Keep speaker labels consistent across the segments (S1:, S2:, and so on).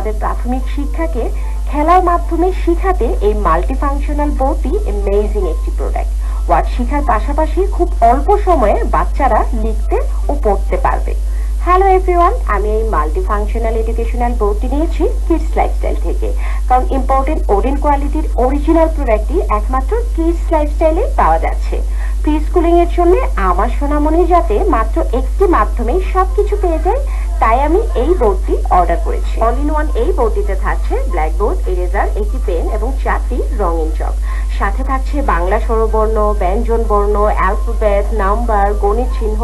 S1: তাদের প্রাথমিক শিক্ষাকে খেলার মাধ্যমে শিখাতে এই মাল্টিফাংশনাল বোর্ডটি অ্যামেজিং একটি প্রোডাক্ট ওয়ার্ড শেখার পাশাপাশি খুব অল্প সময়ে বাচ্চারা লিখতে ও পড়তে পারবে। হ্যালো এভরিওয়ান আমি এই মাল্টিফাংশনাল এডুকেশনাল বোর্ডটি নিয়েছি কিডস লাইফস্টাইল থেকে। কারণ ইম্পর্টেন্ট ওডেন কোয়ালিটির অরিজিনাল প্রোডাক্টটি একমাত্র কিডস লাইফস্টাইলে পাওয়া যাচ্ছে। প্রি স্কুলিং এর জন্য আমার সোনামণি যাতে মাত্র একটি মাধ্যমে সবকিছু পেয়ে যায় তাই আমি এই বোর্ডটি অর্ডার করেছি। অল ইন ওয়ান এই বোর্ডটিতে থাকছে ব্ল্যাকবোর্ড ইরেজার একটি পেন এবং চারটি রঙিন চক। সাথে থাকছে বাংলা স্বরবর্ণ, ব্যঞ্জন বর্ণ অ্যালফাবেট নাম্বার গণিত চিহ্ন।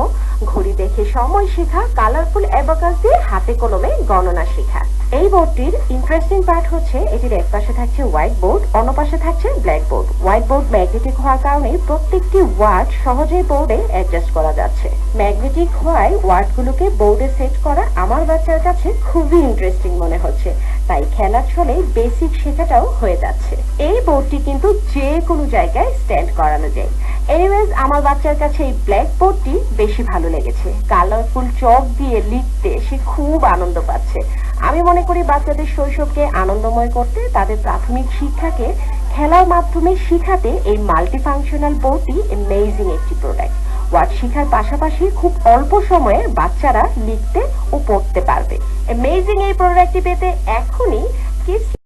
S1: ঘড়ি দেখে সময় শেখা কালারফুল অ্যাবাকাস দিয়ে হাতে কলমে গণনা শেখা। এই বোর্ডটির ইন্টারেস্টিং পার্ট হচ্ছে, এটির এক পাশে থাকছে হোয়াইট বোর্ড অন্য পাশে থাকছে black board white board magnetic হওয়ার কারণে প্রত্যেকটি ওয়ার্ড সহজেই বোর্ডে অ্যাডজাস্ট করা যাচ্ছে। ম্যাগনেটিক হওয়ায় ওয়ার্ডগুলোকে বোর্ডে সেট করা আমার বাচ্চার কাছে খুবই ইন্টারেস্টিং মনে হচ্ছে। তাই খেলার ছলে বেসিক শেখাটাও হয়ে যাচ্ছে। এই বোর্ডটি কিন্তু যে কোনো জায়গায় স্ট্যান্ড করানো যায়। এনিওয়েজ আমার বাচ্চার কাছে এই ব্ল্যাক বোর্ডটি বেশি ভালো লেগেছে। কালারফুল চক দিয়ে লিখতে সে খুব আনন্দ পাচ্ছে। আমি মনে করি বাচ্চাদের শৈশবকে আনন্দময় করতে তাদের প্রাথমিক শিক্ষাকে খেলার মাধ্যমে শিখাতে এই মাল্টিফাংশনাল বোর্ডটি অ্যামেজিং একটি প্রোডাক্ট ওয়ার্ড শিখার পাশাপাশি খুব অল্প সময়ে বাচ্চারা লিখতে ও পড়তে পারবে। অ্যামেজিং এই প্রোডাক্টটি পেতে এখনই কিডস